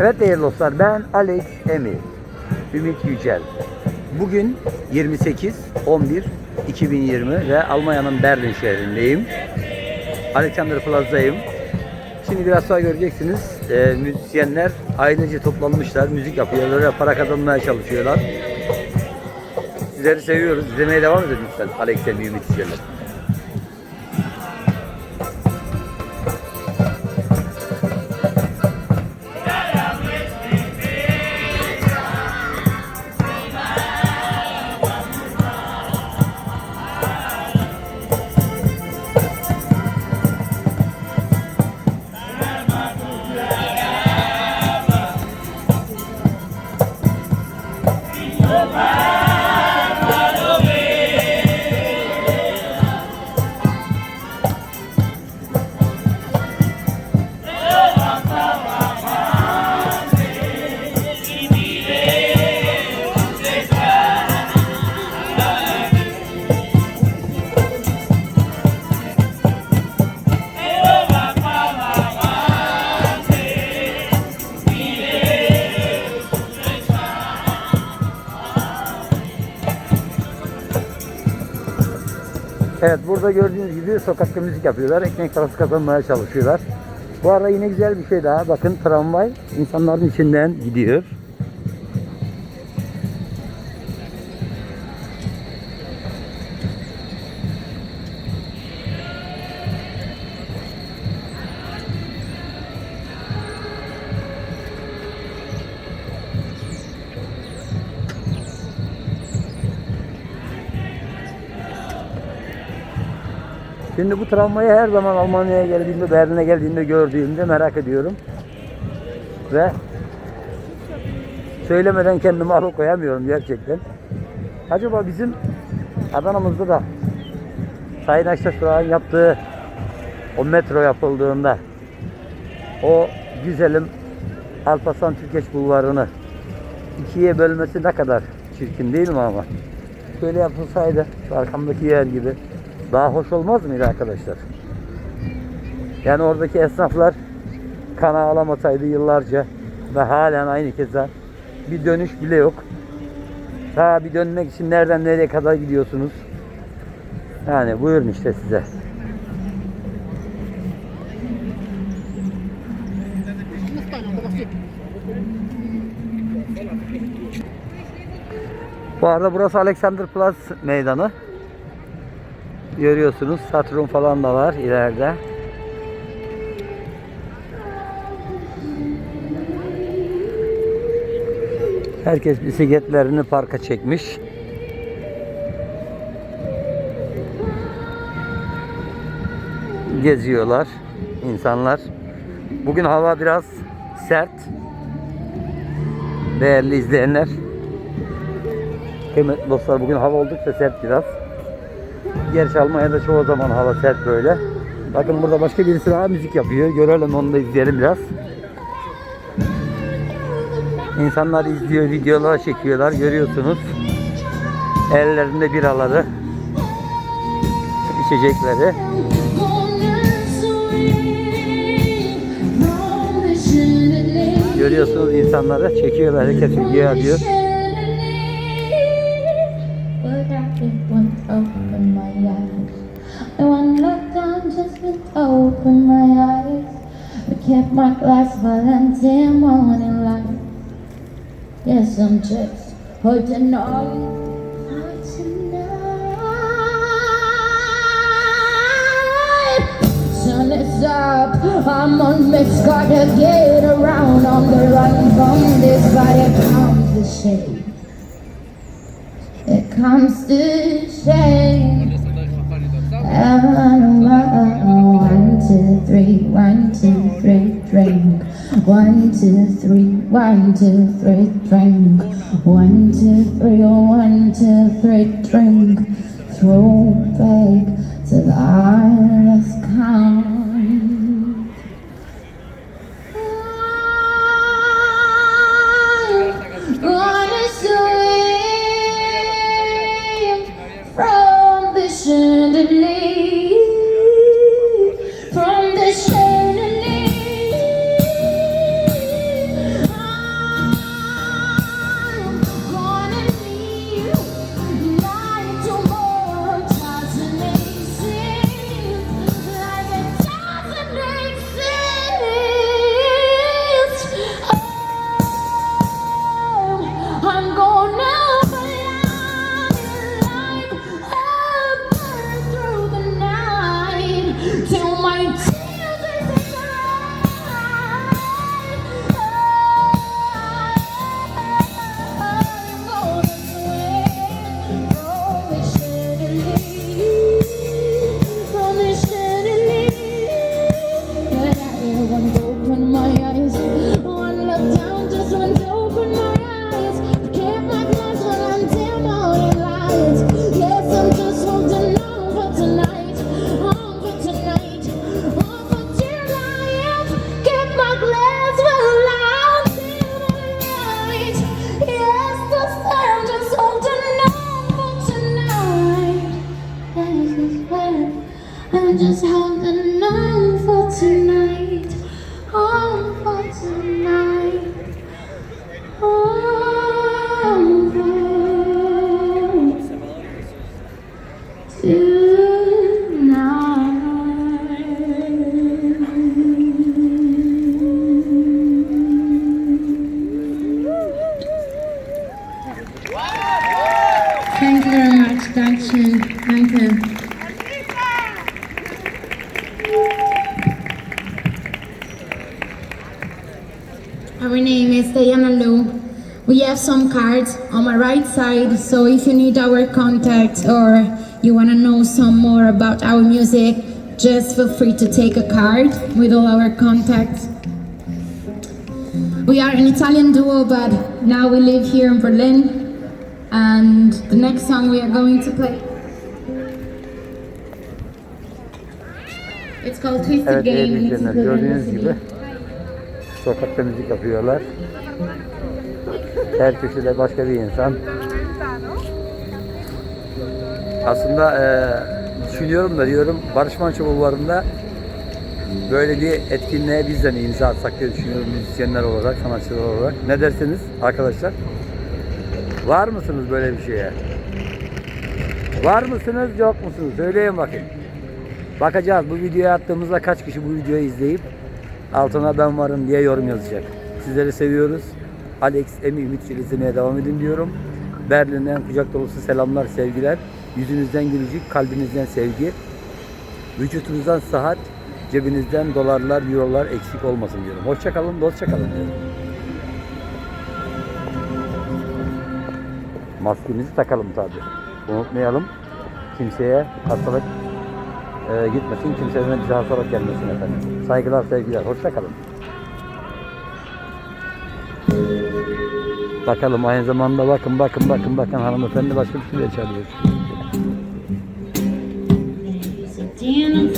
Evet değerli dostlar ben Alex Emi. Ümit Yücel. Bugün 28 11 2020 ve Almanya'nın Berlin şehrindeyim. Alexander Plaza'dayım. Şimdi biraz sonra göreceksiniz e, müzisyenler ailece toplanmışlar, müzik yapıyorlar ve para kazanmaya çalışıyorlar. Sizleri seviyoruz. İzlemeye devam edin lütfen Alex Emi Ümit Yücel'le. Evet burada gördüğünüz gibi sokakta müzik yapıyorlar. Ekmek parası kazanmaya çalışıyorlar. Bu arada yine güzel bir şey daha. Bakın tramvay insanların içinden gidiyor. Şimdi bu travmayı her zaman Almanya'ya geldiğimde, Berlin'e geldiğimde gördüğümde merak ediyorum. Ve söylemeden kendimi alıkoyamıyorum gerçekten. Acaba bizim Adana'mızda da Sayın Akşesuray'ın yaptığı o metro yapıldığında o güzelim Alparslan Türkeş bulvarını ikiye bölmesi ne kadar çirkin değil mi ama? Şöyle yapılsaydı arkamdaki yer gibi daha hoş olmaz mıydı arkadaşlar? Yani oradaki esnaflar kana alamasaydı yıllarca ve halen aynı keza bir dönüş bile yok. Daha bir dönmek için nereden nereye kadar gidiyorsunuz? Yani buyurun işte size. Bu arada burası Alexanderplatz meydanı. Görüyorsunuz Satürn falan da var ileride. Herkes bisikletlerini parka çekmiş. Geziyorlar insanlar. Bugün hava biraz sert. Değerli izleyenler. Kıymetli dostlar bugün hava oldukça sert biraz. Gerçi Almanya'da çoğu zaman hava sert böyle. Bakın burada başka birisi daha müzik yapıyor. Görelim onu da izleyelim biraz. İnsanlar izliyor, videolar çekiyorlar. Görüyorsunuz. Ellerinde biraları, içecekleri. Görüyorsunuz insanları çekiyorlar. Herkes video alıyor. Glass full until morning light. Yes, I'm just holding on. Sun is up, I'm on mix, gotta get around on the run from this body. Comes the shade, it comes to shade. One, two, three, one, two, three, drink. One, two, three, one, two, three, drink. One, two, three, oh, one, two, three, drink. Throw back to the eyeless count. Uh, our name is Diana Lou. We have some cards on my right side, so if you need our contact or you want to know some more about our music, just feel free to take a card with all our contacts. We are an Italian duo, but now we live here in Berlin. And the next song we are going to play. It's called Twisted Evet Game. Sokakta müzik yapıyorlar. Her köşede başka bir insan. Aslında eee, düşünüyorum da diyorum Barış Manço Bulvarı'nda böyle bir etkinliğe biz de mi imza atsak diye düşünüyorum müzisyenler olarak, sanatçılar olarak. Ne dersiniz arkadaşlar? Var mısınız böyle bir şeye? Var mısınız yok musunuz? Söyleyin bakayım. Bakacağız bu videoyu attığımızda kaç kişi bu videoyu izleyip altına ben varım diye yorum yazacak. Sizleri seviyoruz. Alex Emi Ümit izlemeye devam edin diyorum. Berlin'den kucak dolusu selamlar, sevgiler. Yüzünüzden gülücük, kalbinizden sevgi. Vücutunuzdan sıhhat, cebinizden dolarlar, eurolar eksik olmasın diyorum. Hoşça kalın, dostça kalın diyorum. Maskemizi takalım tabi. Unutmayalım. Kimseye hastalık ee, e, gitmesin. Kimsenin bize hastalık gelmesin efendim. Saygılar, sevgiler. Hoşçakalın. Bakalım aynı zamanda bakın bakın bakın bakın hanımefendi başka bir şey de çalıyor. Sitting